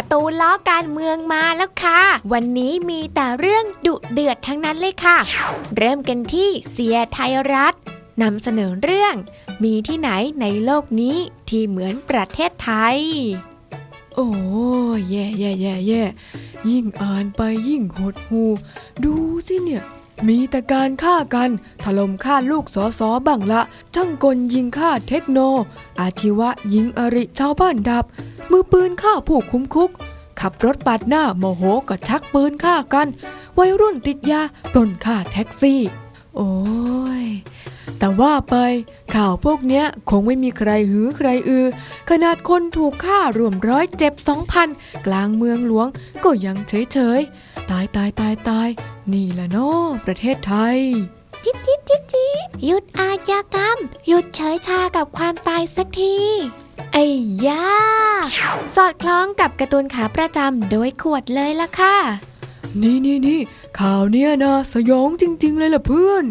การ์ตูนล้อการเมืองมาแล้วค่ะ วันนี้มีแต่เรื่องดุเดือดทั้งนั้นเลยค่ะ เริ่มกันที่เสียไทยรัฐนำเสนอเรื่อง มีที่ไหนในโลกนี้ที่เหมือนประเทศไทย โอ้ยแย่แย่แย่แย่ยิ่งอ่านไปยิ่งหดหู ดูสิเนี่ย มีแต่การฆ่ากัน ถล่มฆ่าลูกสอสอบังละ ช่างกลยิงฆ่าเทคโน อาชีวะยิงอริชาวบ้านดับ มือปืนฆ่าผู้คุมคุก ขับรถปาดหน้าโมโหก็ชักปืนฆ่ากัน วัยรุ่นติดยาปล้นฆ่าแท็กซี่ โอ้ย แต่ว่าไป ข่าวพวกเนี้ยคงไม่มีใครหือใครอือ ขนาดคนถูกฆ่ารวมร้อยเจ็บสองพันกลางเมืองหลวงก็ยังเฉยเฉย ตายตายตายตาย นี่แหละเนาะประเทศไทย จิ๊บจิ๊บจิ๊บจิ๊บหยุดอาชญากรรม หยุดเฉยชากับความตายสักที ไอ้ยาสอดคล้องกับการ์ตูนขาประจำโดยขวดเลยล่ะค่ะ นี่นี่นี่ข่าวเนี้ยนะสยองจริง ๆ เลยล่ะเพื่อน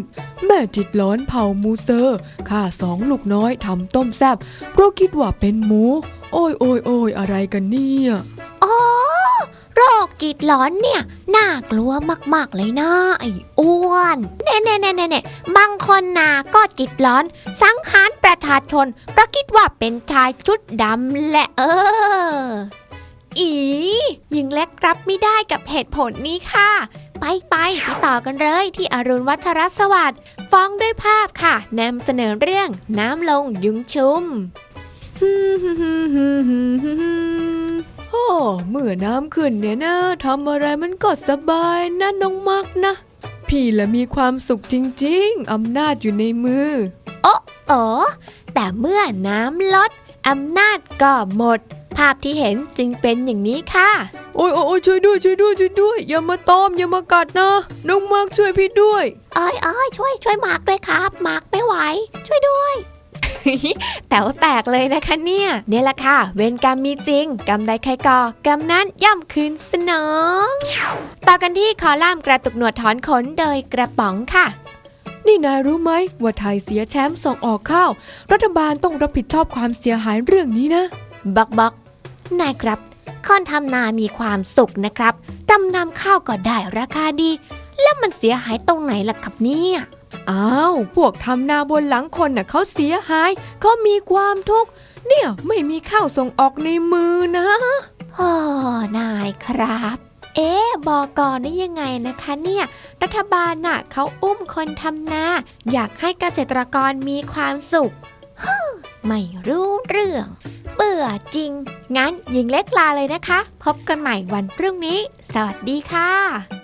แม่จิตหลอนเผ่ามูเซอร์ฆ่าสองลูกน้อยทำต้มแซบเพราะคิดว่าเป็นหมู โอ้ยโอ้ยโอ้ยอะไรกันเนี่ยอ๋อ โรคจิตหลอนเนี่ยน่ากลัวมากๆเลยนะไอ้อ้วนเน่เน่เน่เน่เน่บางคนนาก็จิตหลอน สังหารประชาชนเพราะคิดว่าเป็นชายชุดดำแหละเออ อีหญิงเล็กรับไม่ได้กับเหตุผลนี้ค่ะ ไปไปไปต่อกันเลยที่อรุณวัชรสวัสดิ์ฟ้องด้วยภาพค่ะนำเสนอเรื่องน้ำลงยุงชุม มื่อน้ำขึ้นเนี่ยนะทำอะไรมันก็สบายนะน้องมักนะ พี่ละมีความสุขจริงๆอำนาจอยู่ในมือโอ้แต่เมื่อน้ำลดอำนาจก็หมด ภาพที่เห็นจึงเป็นอย่างนี้ค่ะ โอ้ยโอยโอยช่วยด้วยช่วยด้วยช่วยด้วย อย่ามาตอมอย่ามากัดนะน้องมักช่วยพี่ด้วยเอ้ยเอ้ยช่วยช่วยหมากด้วยครับหมากไม่ไหว ช่วยด้วย แต๋วแตกเลยนะคะเนี่ยเนี่ยแหละค่ะ เวรกรรมมีจริง กรรมใดใครก่อกรรมนั้นย่อมคืนสนองต่อกันที่คอลัมน์กระตุกหนวดถอนขนโดยกระป๋องค่ะนี่นายรู้ไหมว่าไทยเสียแชมป์ส่งออกข้าว รัฐบาลต้องรับผิดชอบความเสียหายเรื่องนี้นะ บักบักนายครับคนทำนามีความสุขนะครับจำนำข้าวก็ได้ราคาดี แล้วมันเสียหายตรงไหนล่ะครับเนี่ย อ้าว พวกทำนาบนหลังคนน่ะเขาเสียหาย เขามีความทุกข์ เนี่ยไม่มีข้าวส่งออกในมือนะโอ้นายครับ เอ๊บอกก่อนได้ยังไงนะคะเนี่ย รัฐบาลน่ะเขาอุ้มคนทำนา อยากให้เกษตรกรมีความสุขฮึไม่รู้เรื่อง เบื่อจริง งั้นหญิงเล็กลาเลยนะคะ พบกันใหม่วันพรุ่งนี้ สวัสดีค่ะ